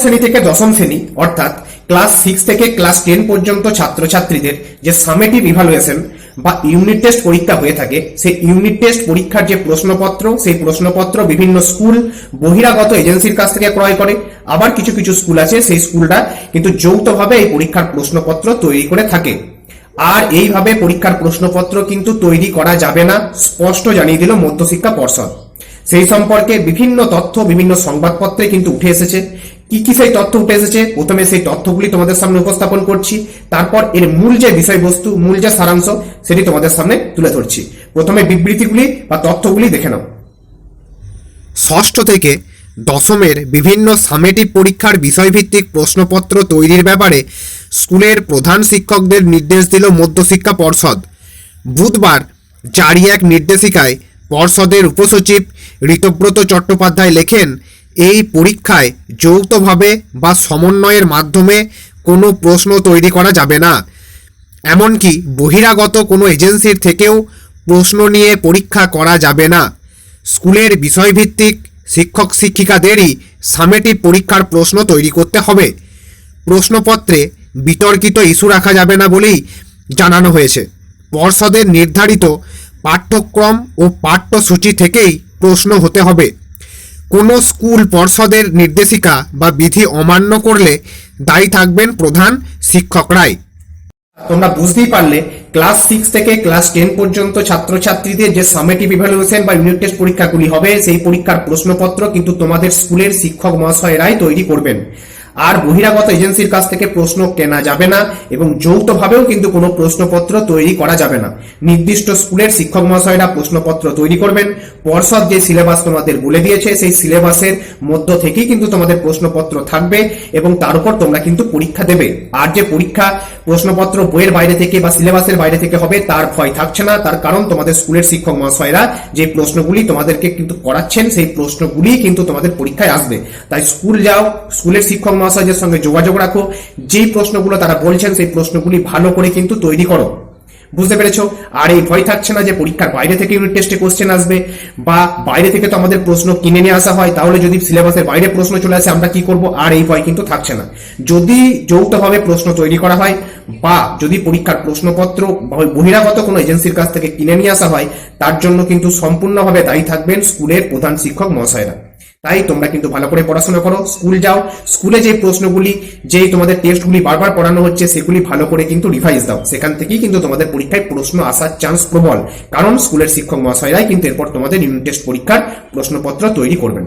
শ্রেণি থেকে দশম শ্রেণি, অর্থাৎ ক্লাস সিক্স থেকে ক্লাস টেন পর্যন্ত ছাত্রছাত্রীদের যে সামেটিভ ইভালুয়েশন বা ইউনিট টেস্ট পরীক্ষা হয়ে থাকে, সেই ইউনিট টেস্ট পরীক্ষার যে প্রশ্নপত্র, সেই প্রশ্নপত্র বিভিন্ন স্কুল বহিরাগত এজেন্সির কাছ থেকে ক্রয় করে। আবার কিছু কিছু স্কুল আছে, সেই স্কুলটা কিন্তু যৌথভাবে এই পরীক্ষার প্রশ্নপত্র তৈরি করে থাকে। আর এইভাবে পরীক্ষার প্রশ্নপত্র কিন্তু তৈরি করা যাবে না, স্পষ্ট জানিয়ে দিল মধ্যশিক্ষা পর্ষদ। সেই সম্পর্কে বিভিন্ন তথ্য, বিভিন্ন সংবাদপত্রে কিন্তু উঠে এসেছে। কি কি সেই তথ্য উঠে এসেছে? প্রথমে সেই তথ্যগুলি তোমাদের সামনে উপস্থাপন করছি। তারপর এর মূল যে বিষয়বস্তু, মূল যে সারাংশ, সেটি তোমাদের সামনে তুলে ধরছি। প্রথমে বিবৃতিগুলি বা তথ্যগুলি দেখে নাও। ষষ্ঠ থেকে দশমের বিভিন্ন সামেটিভ পরীক্ষার বিষয়ভিত্তিক প্রশ্নপত্র তৈরির ব্যাপারে স্কুলের প্রধান শিক্ষকদের নির্দেশ দিল মধ্যশিক্ষা পর্ষদ। বুধবার জারি এক নির্দেশিকায় পর্ষদের উপসচিব ঋতব্রত চট্টোপাধ্যায় লেখেন এই পরীক্ষায় যৌথভাবে বা সমন্বয়ের মাধ্যমে কোনো প্রশ্ন তৈরি করা যাবে না। এমনকি বহিরাগত কোনো এজেন্সির থেকেও প্রশ্ন নিয়ে পরীক্ষা করা যাবে না। স্কুলের বিষয়ভিত্তিক শিক্ষক শিক্ষিকাদেরই সামেটিভ পরীক্ষার প্রশ্ন তৈরি করতে হবে। প্রশ্নপত্রে বিতর্কিত ইস্যু রাখা যাবে না বলেই জানানো হয়েছে। পর্ষদের নির্ধারিত পাঠ্যক্রম ও পাঠ্যসূচি থেকেই প্রশ্ন হতে হবে। কোনো স্কুল পর্ষদের নির্দেশিকা বা বিধি অমান্য করলে দায়ী থাকবেন প্রধান শিক্ষকরাই। তোমরা বুঝতেই পারলে, ক্লাস সিক্স থেকে ক্লাস টেন পর্যন্ত ছাত্রছাত্রীদের যে সামেটিভ ইভ্যালুয়েশন বা ইউনিট টেস্ট পরীক্ষাগুলি হবে, সেই পরীক্ষার প্রশ্নপত্র কিন্তু তোমাদের স্কুলের শিক্ষক মহাশয়েরাই তৈরি করবেন। আর বহিরাগত এজেন্সির কাছ থেকে প্রশ্ন কেনা যাবে না এবং যৌথভাবেও কিন্তু কোনো প্রশ্নপত্র তৈরি করা যাবে না। নির্দিষ্ট স্কুলের শিক্ষক মহাশয়রা প্রশ্নপত্র তৈরি করবেন। পর্ষদ যে সিলেবাস তোমাদের বলে দিয়েছে, সেই সিলেবাসের মধ্য থেকেই কিন্তু তোমাদের প্রশ্নপত্র থাকবে এবং তার উপর তোমরা কিন্তু পরীক্ষা দেবে। আর যে পরীক্ষা প্রশ্নপত্র বইয়ের বাইরে থেকে বা সিলেবাসের বাইরে থেকে হবে, তার ভয় থাকছে না। তার কারণ তোমাদের স্কুলের শিক্ষক মহাশয়রা যে প্রশ্নগুলি তোমাদেরকে কিন্তু করাচ্ছেন, সেই প্রশ্নগুলি কিন্তু তোমাদের পরীক্ষায় আসবে। তাই স্কুল যাও, স্কুলের শিক্ষক মহাশয়দের সঙ্গে যোগাযোগ রাখো। যেই প্রশ্নগুলো তারা বলছেন, সেই প্রশ্নগুলি ভালো করে কিন্তু তৈরি করো। বুঝতে পেরেছ? আর এই ভয় থাকছে না যে পরীক্ষার বাইরে থেকে ইউনিট টেস্টে কোশ্চেন আসবে, বা বাইরে থেকে তো আমাদের প্রশ্ন কিনে নিয়ে আসা হয়, তাহলে যদি সিলেবাসের বাইরে প্রশ্ন চলে আসে, আমরা কি করব? আর এই ভয় কিন্তু থাকছে না। যদি যৌথভাবে প্রশ্ন তৈরি করা হয়, বা যদি পরীক্ষার প্রশ্নপত্র বহিরাগত কোনো এজেন্সির কাছ থেকে কিনে নিয়ে আসা হয়, তার জন্য কিন্তু সম্পূর্ণভাবে দায়ী থাকবেন স্কুলের প্রধান শিক্ষক মহাশয়রা। তাই তোমরা কিন্তু ভালো করে পড়াশোনা করো স্কুল যাও। স্কুলে যে প্রশ্নগুলি যেই তোমাদের টেস্টগুলি বারবার পড়ানো হচ্ছে, সেগুলি ভালো করে কিন্তু রিভাইজ দাও। সেখান থেকেই কিন্তু তোমাদের পরীক্ষায় প্রশ্ন আসার চান্স প্রবল। কারণ স্কুলের শিক্ষক মহাশয়রাই কিন্তু এরপর তোমাদের ইউনিট টেস্ট পরীক্ষার প্রশ্নপত্র তৈরি করবেন।